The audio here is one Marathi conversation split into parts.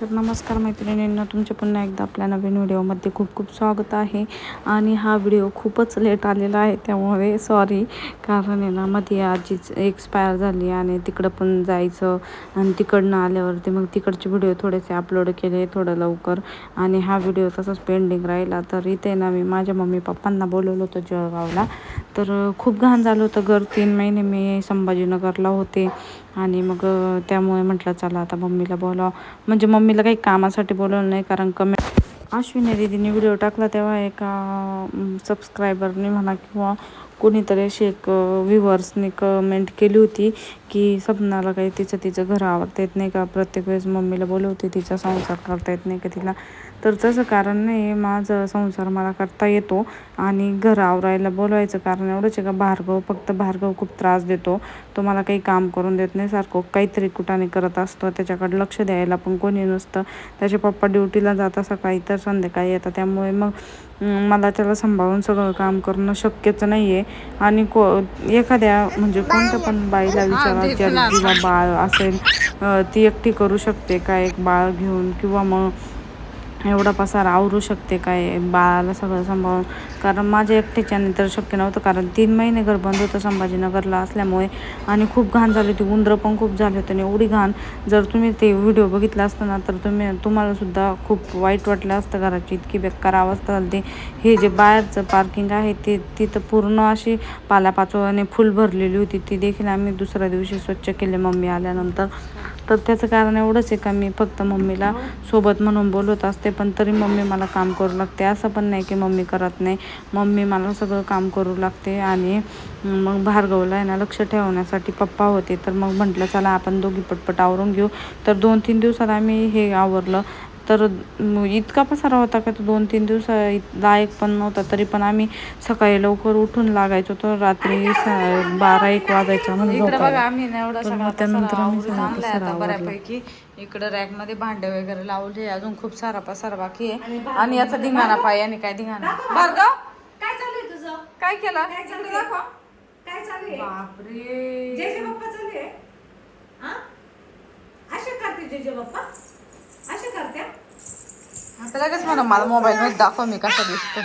तर नमस्कार मैत्रिणींना तुमचे पुन्हा एकदा आपल्या नवीन व्हिडिओमध्ये खूप खूप स्वागत आहे. आणि हा व्हिडिओ खूपच लेट आलेला आहे त्यामुळे सॉरी कारण आहे ना मध्ये आजीच एक्सपायर झाली आणि तिकडं पण जायचं आणि तिकडनं आल्यावरती मग तिकडचे व्हिडिओ थोडेसे अपलोड केले थोडं लवकर. आणि हा व्हिडिओ तसाच पेंडिंग राहिला तर इथे ना मी माझ्या मम्मी पप्पांना बोलवलं होतं जळगावला. तर खूप घाण झालं होतं घर तीन महिने मी संभाजीनगरला होते. आणि मग त्यामुळे म्हटलं चला आता मम्मीला बोलावं. म्हणजे मम्मी मम्मीला काही कामासाठी बोलवलं नाही कारण कमी अश्विनी दिदीने व्हिडिओ टाकला तेव्हा एका सबस्क्रायबरने म्हणा किंवा कोणीतरी अशी एक व्ह्युअर्सने कमेंट केली होती की सपनाला काही तिचं तिचं घर आवडता येत नाही का? प्रत्येक वेळेस मम्मीला बोलवते तिचा संसार करता येत नाही का तिला? तर तसं कारण नाही माझं संसार मला करता येतो आणि घर आवरायला बोलवायचं कारण एवढंच आहे का भार्गव फक्त भार्गव खूप त्रास देतो. तो मला काही काम करून देत नाही सारखं काहीतरी कुठाने करत असतो. त्याच्याकडे लक्ष द्यायला पण कोणी नसतं. त्याचे पप्पा ड्युटीला जाता सकाळी तर संध्याकाळी येतात. त्यामुळे मग मला त्याला सांभाळून सगळं काम करणं शक्यच नाही आहे आणि को एखाद्या म्हणजे कोणत्या पण बाईला विचारा ज्या जिला बाळ असेल ती एकटी करू शकते का एक बाळ घेऊन? किंवा मग एवढा पसार आवरू शकते काय? बाळाला सगळं सांभाळून. कारण माझ्या एकट्याच्याने तर शक्य नव्हतं. कारण तीन महिने घर बंद होतं संभाजीनगरला असल्यामुळे. आणि खूप घाण झाली होती. उंदरं पण खूप झाले होते आणि एवढी घाण. जर तुम्ही ते व्हिडिओ बघितला असता ना तर तुम्ही तुम्हालासुद्धा खूप वाईट वाटलं असतं घराची. इतकी बेकार अवस्था झाली. हे जे बाहेरचं पार्किंग आहे ते तिथं पूर्ण अशी पालापाचोळ्याने फुल भरलेली होती. ती देखील आम्ही दुसऱ्या दिवशी स्वच्छ केले. मम्मी आल्यानंतर. तर त्याचं कारण एवढंच आहे का मी फक्त मम्मीला सोबत म्हणून बोलत असते पण तरी मम्मी मला काम करू लागते. असं पण नाही की मम्मी करत नाही. मम्मी मला सगळं काम करू लागते आणि मग भार्गवला आहे ना लक्ष ठेवण्यासाठी पप्पा होते. तर मग म्हटलं चला आपण दोघी पटपट आवरून घेऊ. तर दोन तीन दिवसात आम्ही हे आवरलं. तर म- इतका पसारा होता का तो दोन तीन दिवस लायक पण नव्हता तरी पण आम्ही सकाळी लवकर उठून लागायचो तर रात्री बारा एक वाजायचा म्हणजे इकडे झोपायला. बघा आम्ही त्यानंतर आम्ही. बऱ्यापैकी. इकडे रॅकमध्ये भांडे वगैरे लावले अजून खूप सारा पसारा बाकी आहे. आणि याचा धिंगाणा पाय आणि काय धिंगाणा. भार्गव काय चालू आहे तुझं? काय केलं? काय? दाखव. काय बापरे जय जय बाप्पा चालू आहे? हा? असे करते जय जय बाप्पा असे करते आता लगेच म्हणा मला मोबाईल मध्ये दाखव मी कसा दिसतो.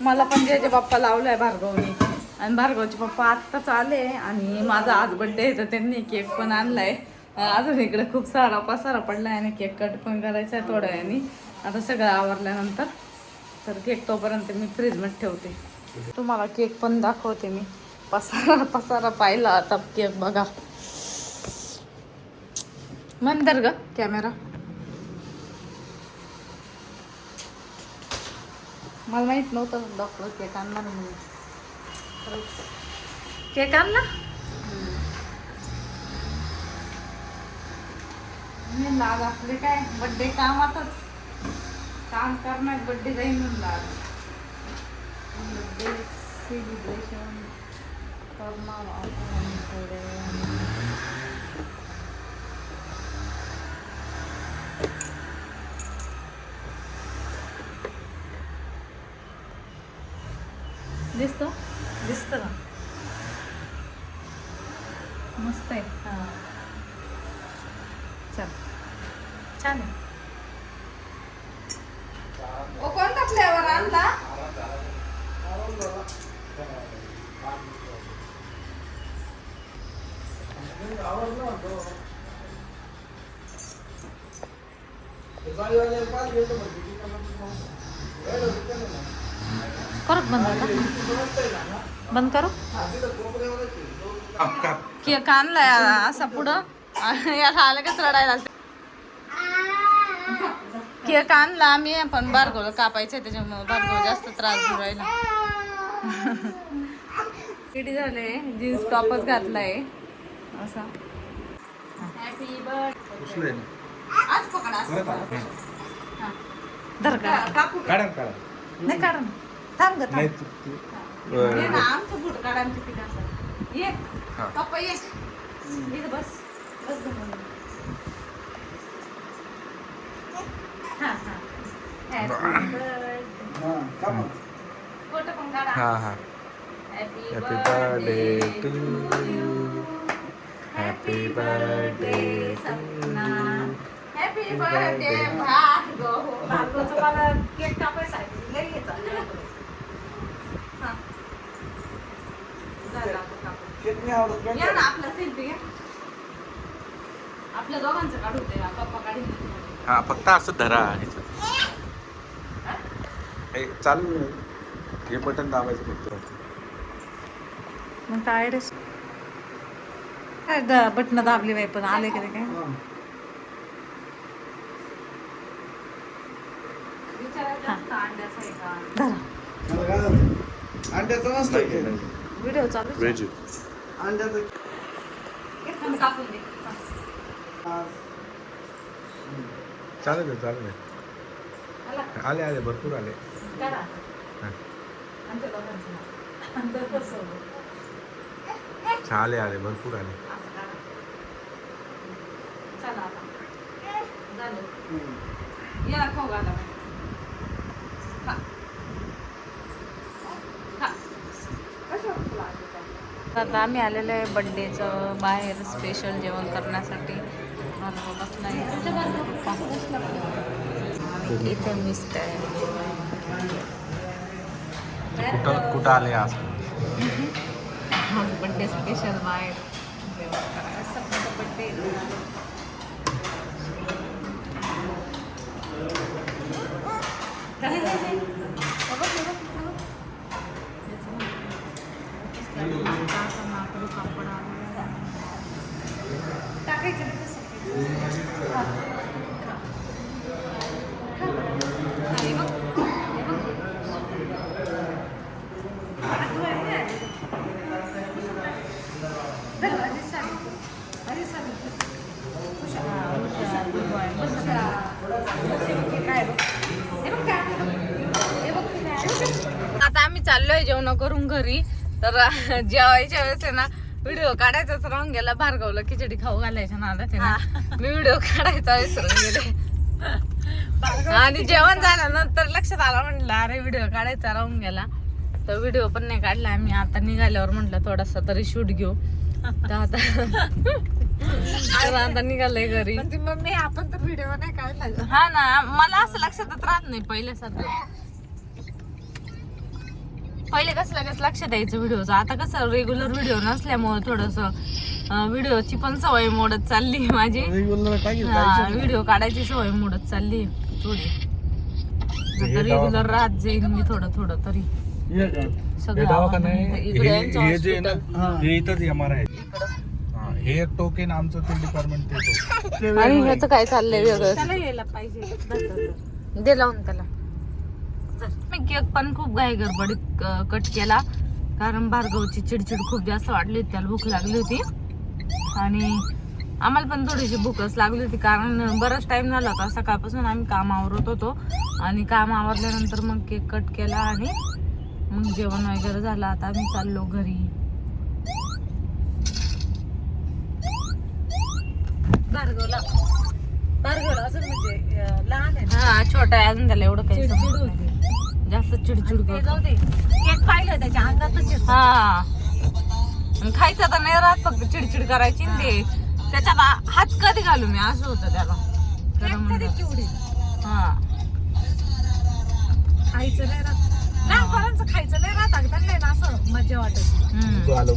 मला पण जय जय बाप्पा लावलाय भार्गवने. आणि भार्गवचे पप्पा आत्ताच आले आणि माझा आज बर्थडे आहे तर त्यांनी केक पण आणलाय. अजून इकडे खूप सारा पसारा पडलाय आणि केक कट पण करायचा आहे थोड्या वेळाने आता सगळं आवरल्यानंतर. तर केक तोपर्यंत मी फ्रीजमध्ये ठेवते. तुम्हाला केक पण दाखवते मी. पसारा पसारा पाहिला आता केक बघा. मंदर ग. कॅमेरा. मला माहीत नव्हतं डॉक्टर केक आणणार म्हणून. केक आणला? मी लाज आपले काय? बड्डे कामातच. काम करणार बड्डे जाईन म्हणून लाज. बड्डे सेलिब्रेशन करणार आपण दिसतो? दिसतं ना. मस्त आहे. हां. चल. छान आहे. ओ कोणता फ्लेवर आणला? करू बंद आता? बंद करू? केक आणलाय असा पुढं? याला आलं कसं रडायला लागतं. केक आणला आम्ही पण बारगवलं कापायचं त्याच्यामुळे बारगव जास्त त्रास देऊ राहिला. किती झाले? जीन्स टॉपच घातलाय. असा. आज पकडा. धर का? कापू का? काढा. नाही काढ ना. थांब ग नाही थांब तू- तू- ये ना अं, आमचं बुट काढा आमच्या पिकाचं ये हा. पप्पा ये इथं बस बस धरून. हा हा Happy birthday. फोटो पण काढा हा हा happy happy birthday to you happy happy birthday Sapna happy birthday Bhargav भार्गवचं मला केक कापायचा आहे लई घ्यायचा हा. झालं आपण कापून. केक नाही आवडत या का ना आपला सेल्फी घ्या. आपल्या दोघांचं काढू ते पप्पा काढीन. हा फक्त असं धरा. ह्याचं. हे चालू. हे बटन दाबायचं फक्त. मग टायर्ड काय बटन दाबली बाई पण आले काय? विचारायचं असतं अंड्याचं आहे का? धरा. अंड्याचं नसतं व्हिडिओ चालू व्हेज अंड्याचं कापून दे हा. चालेल ना, चालेल आला. आले आले भरपूर आले करा हा. आमच्या दोघांचं नाव. अंडर बसवलं. आले आले भरपूर आले असं करा. चला आता झालं याला खाऊ घाला बाई. खा. खा. कशावर तुला आवडतं? आता आम्ही आलेलो आहे बड्डेचं बाहेर स्पेशल जेवण करण्यासाठी. इथे मिस्ट आहे. कुठं कुठं आले आज? बड्डे स्पेशल बाहेर. जेवण आता आम्ही चाललोय जेवण करून घरी. तर जेवायच्या वेळेस आहे ना व्हिडिओ काढायचाच राहून गेला भार्गवला खिचडी खाऊ घालायच्या नादात आहे ना. मी व्हिडिओ काढायचा विसरून गेले. आणि जेवण झाल्यानंतर लक्षात आलं म्हटलं अरे व्हिडिओ काढायचा राहून गेला. तर व्हिडिओ पण नाही काढला. आम्ही आता निघाल्यावर म्हटलं थोडासा तरी शूट घेऊ. तर आता आता निघालंय घरी. मम्मी आपण तर व्हिडिओ नाही काढला. हा ना मला असं लक्षातच राहत नाही पहिल्यासारखं पहिले कसं लगेच लक्ष द्यायचं व्हिडिओचं आता कसं रेग्युलर व्हिडिओ नसल्यामुळे थोडस व्हिडिओची पण सवय मोडत चालली माझी. व्हिडिओ काढायची सवय मोडत चालली थोडी. रेग्युलर राहत जाईल मी थोडं थोडं तरी. हे. हा, हे टोकेन आमचं ते डिपार्टमेंट ते आणि ह्याचं काय चाललंय वेगळं? त्याला यायला पाहिजे. धर, धर, धर. दे लावून त्याला. मी केक पण खूप घाई गडबडीत कट केला. कारण भार्गवची चिडचिड खूप जास्त वाढली होती त्याला भूक लागली होती. आणि आम्हाला पण थोडीशी भूकच लागली होती कारण बराच टाइम झाला होता. सकाळपासून आम्ही काम आवरत होतो. आणि काम आवरल्यानंतर मग केक कट केला आणि मग जेवण वगैरे झालं. आता आम्ही चाललो घरी. भार्गवला भार्गवला अजून म्हणजे लहान आहे. हा छोटा आहे अजून त्याला एवढं काही. जास्त चिडचिड जाऊ दे. केक पाहिलं त्याच्या अंगातच येतं. हा. आणि खायचं तर नाही राहत फक्त चिडचिड करायची न ते त्याच्यात आ- हात कधी घालू मी? असं होतं त्याला. खरं केक तरी म्हणलं. चिवडी. हा. खायचं नाही राहत. खायचं नाही राहत. अगं त्यांना आहे ना असं मजा वाटत. हम्म. आलो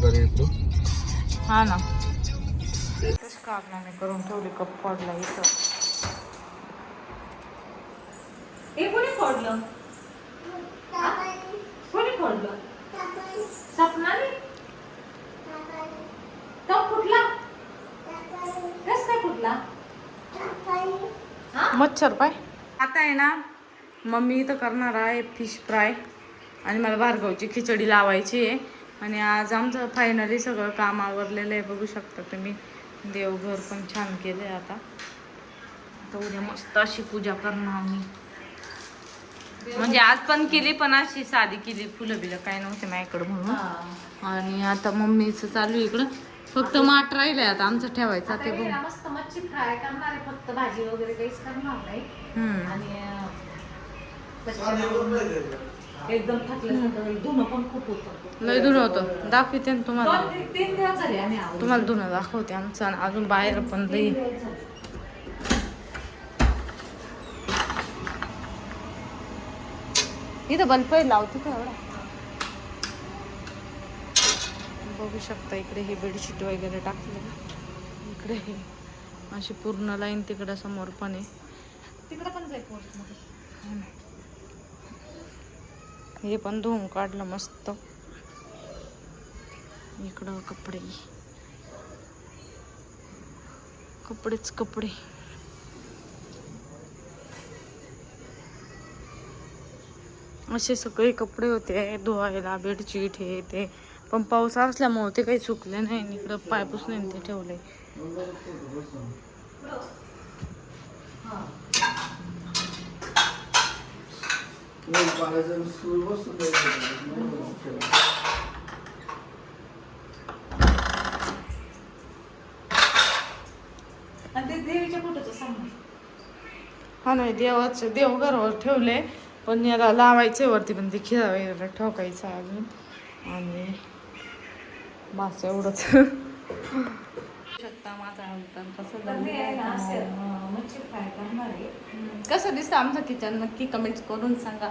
हा ना. करून ठेवली कप पडला इथं. हे कोणी फोडलं हा? कोणी फोडलं सपनाने तो फुटला कस काय फुटला मच्छर पाय. आता आहे ना मम्मी इथं करणार आहे फिश फ्राय. आणि मला भार्गवची खिचडी लावायची आहे. आणि आज आमचं फायनली सगळं काम आवरलेलं आहे बघू शकता तुम्ही. देवघर पण छान केलं आहे आता. आता उद्या मस्त अशी पूजा करणार आम्ही म्हणजे आज पण केली पण अशी साधी केली. फुलं बिलं काय नव्हते माझ्याकडं म्हणून. आणि आता मम्मीचं चालू इकडं. फक्त माठ राहिलंय आता आमचं ठेवायचं ते बघू. मस्त मच्छी फ्राय करणार आहे फक्त भाजी वगैरे काहीच करणार नाही. हम्म. आणि अं, एकदम थकल्यासारखं धुणं पण खूप होतं. लय धुणं होतं. दाखवते ना तुम्हाला. दोन तीन- तीन दिवस झाले आम्ही. तुम्हाला धुणं दाखवते आमचं आणि अजून बाहेर पण लई. इथं बल्ब लावते का एवढा? बघू शकता इकडे हे बेडशीट वगैरे टाकले इकडे हे अशी पूर्ण लाईन तिकडं समोर पण आहे. तिकडं पण जाईल पोर्टमध्ये. हे पण धुवून काढलं मस्त. इकडं कपडे. कपडेच कपडे. असे सगळे कपडे होते धुवायला बेडशीट हे ते. पण पाऊस असल्यामुळे ते काही सुकले नाही इकडं पायपूस नाही ते ठेवले हा नाही देवाचं देवघरावर ठेवले पण याला लावायचे वरती पण ते खिळा वगैरे ठोकायचं अजून. आणि बस एवढंच शकता माझा कसं आहे कसं दिसतं आमचं किचन? नक्की कमेंट्स करून सांगा.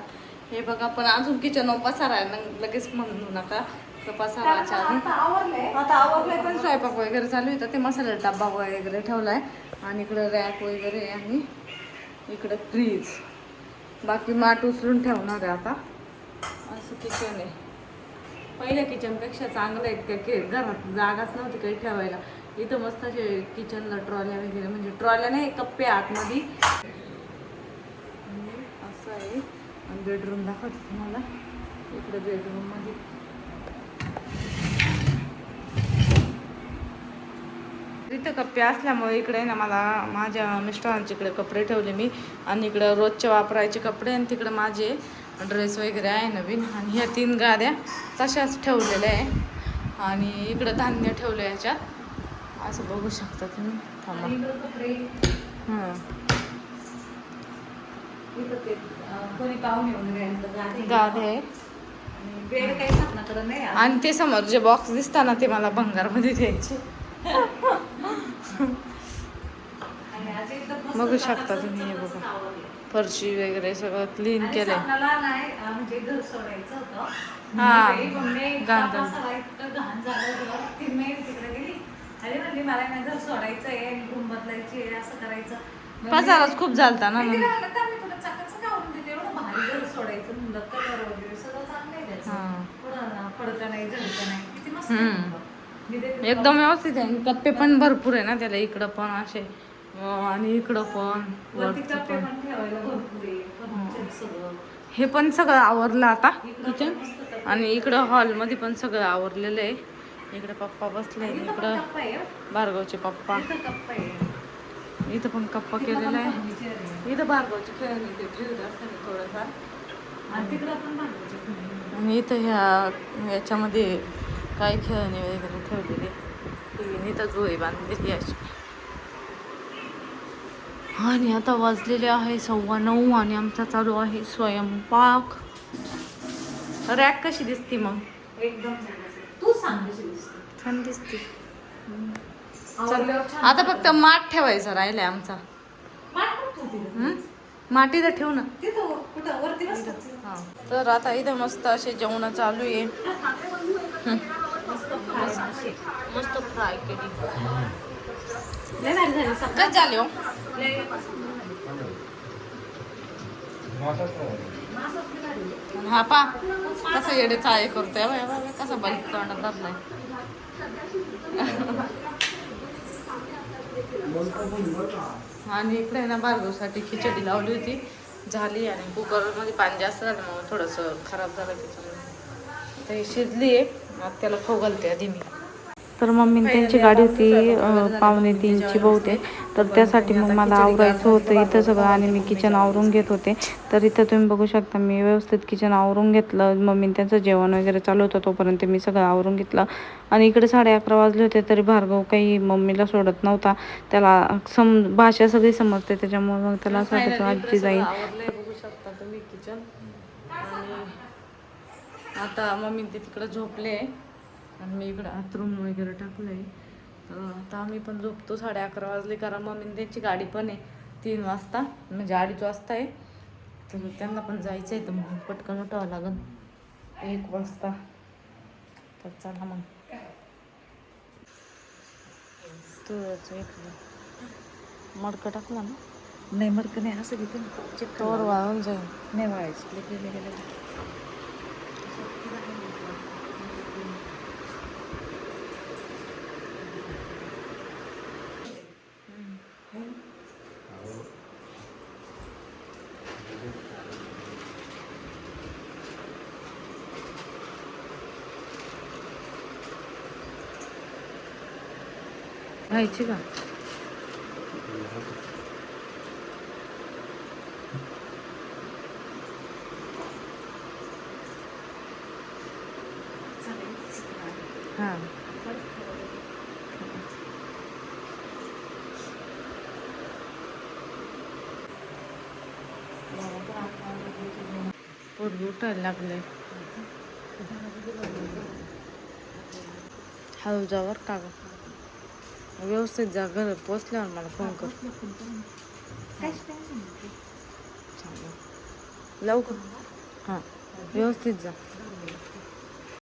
हे बघा पण अजून किचन पसारा आहे ना लगेच म्हणू नका. तर पसाराच्या आता आवरलंय. पण स्वयंपाक वगैरे चालू आहे तर ते मसाला डब्बा वगैरे ठेवलाय. आणि इकडं रॅक वगैरे आहे आणि इकडं फ्रीज बाकी माठ उचलून ठेवणार आहे आता. असं किचन आहे. पहिल्या किचनपेक्षा चांगलं आहे त्या घरात जागाच नव्हती काही ठेवायला. इथं मस्त असे किचनला ट्रॉल्या वगैरे म्हणजे ट्रॉल्या नाही कप्पे आतमध्ये. असं आहे. बेडरूम दाखवते तुम्हाला. इकडे बेडरूममध्ये इथं कप्पे असल्यामुळे इकडे ना मला माझ्या मिस्टरांचे इकडे कपडे ठेवले मी. आणि इकडं रोजचे वापरायचे कपडे आणि तिकडे माझे ड्रेस वगैरे आहे नवीन. आणि ह्या तीन गाद्या तशाच ठेवलेल्या आहे. आणि इकडं धान्य ठेवलं याच्यात असं बघू शकता तुम्ही. हां. गादी आहे आणि आहे. ते समोर जे बॉक्स दिसताना ते मला भंगारमध्ये द्यायचे. बघू शकता तुम्ही हे बघा. फरशी वगैरे सगळं क्लीन अं, म्हणजे घर सोडायचं होतं. हा. बाई मम्मी घाण झालं. ती तिकडे गेली. अरे मला घर सोडायचं आहे रूम बदलायची आहे असं करायचं. पसाराच खूप झालता ना मी मग? तिला म्हणलं, "का मी तुला चाकाचं आवरून देते एवढं भारी घर सोडायचं म्हणलं कलर वगैरे सगळं चांगलं आहे. त्याचं. पुढं पडतं नाही झडतं किती मस्त. एकदम व्यवस्थित आहे. कप्पे पण भरपूर आहे ना त्याला इकडं पण असे. आणि इकडं पण सगळं. हे पण सगळं आवरलं आता किचन. आणि इकडं हॉलमध्ये पण सगळं आवरलेलं आहे. इकडे पप्पा बसले इकडं हं. भार्गवचे पप्पा. इथं पण कप्पा केलेला आहे. इथं भार्गवचे खेळणे ते ठेवत असताना थोडंफार. आणि इथं ह्या याच्यामध्ये काही खेळणे वगैरे ठेवलेले. इथं जोळी बांधलेली अशी. आणि आता वाजलेले आहे सव्वा नऊ आणि आमचा चालू आहे स्वयंपाक. रॅक कशी दिसते मग? एकदम छान असेल. तू सांग कशी दिसते. छान आता. फक्त माठ ठेवायचा राहिलाय आमचा. माठ पण ठेवते का? हं? माठ इथं ठेव ना. हा. तर आता इथं मस्त असे जेवण चालू आहे. मस्त फ्राय केली. झाली हो? हा पा. कसा येडे चाळे करतोय. कसा बाईक तोंडात धरलाय. आणि इकडे ना भार्गवसाठी खिचडी लावली होती. झाली आणि कुकरमध्ये पाणी जास्त झालं मग थोडंसं खराब झालं त्याच्यामुळे. ही शिजली आहे मग त्याला घालते आधी मी. तर मम्मी त्यांची गाडी होती पावणे तीनची बहुतेक. तर त्यासाठी मग मला आवरायचं होतं इथं सगळं आणि मी किचन आवरून घेत होते. तर इथं तुम्ही बघू शकता मी व्यवस्थित किचन आवरून घेतलं. मम्मी त्यांचं जेवण वगैरे चालू होतं तोपर्यंत मी सगळं आवरून घेतलं. आणि इकडे साडे अकरा वाजले होते तरी भार्गव काही मम्मीला सोडत नव्हता. त्याला सम भाषा सगळी समजते त्याच्यामुळे मग त्याला असं वाटायचं आजी जाईल. बघू शकता तुम्ही किचन आणि आता मम्मी ते तिकडं झोपले. आणि मी इकडं आतरूम वगैरे टाकलंय. तर आता आम्ही पण झोपतो. साडे अकरा वाजले कारण मम्मी त्यांची गाडी पण आहे तीन वाजता म्हणजे अडीच वाजता आहे. तर त्यांना पण जायचं आहे तर मग पटकन उठावं लागेल एक वाजता. तर चला मग. तुळच एक मडकं टाकला ना? नाही मडकं नाही असं घेते चेक कवर वाळून जाईल नाही वाढायची लेके लेके घ्यायची का? हां. पोट उठायला लागले हळू जावर का व्यवस्थित जा घर पोचल्यावर मला फोन कर. लवकर. हां व्यवस्थित जा.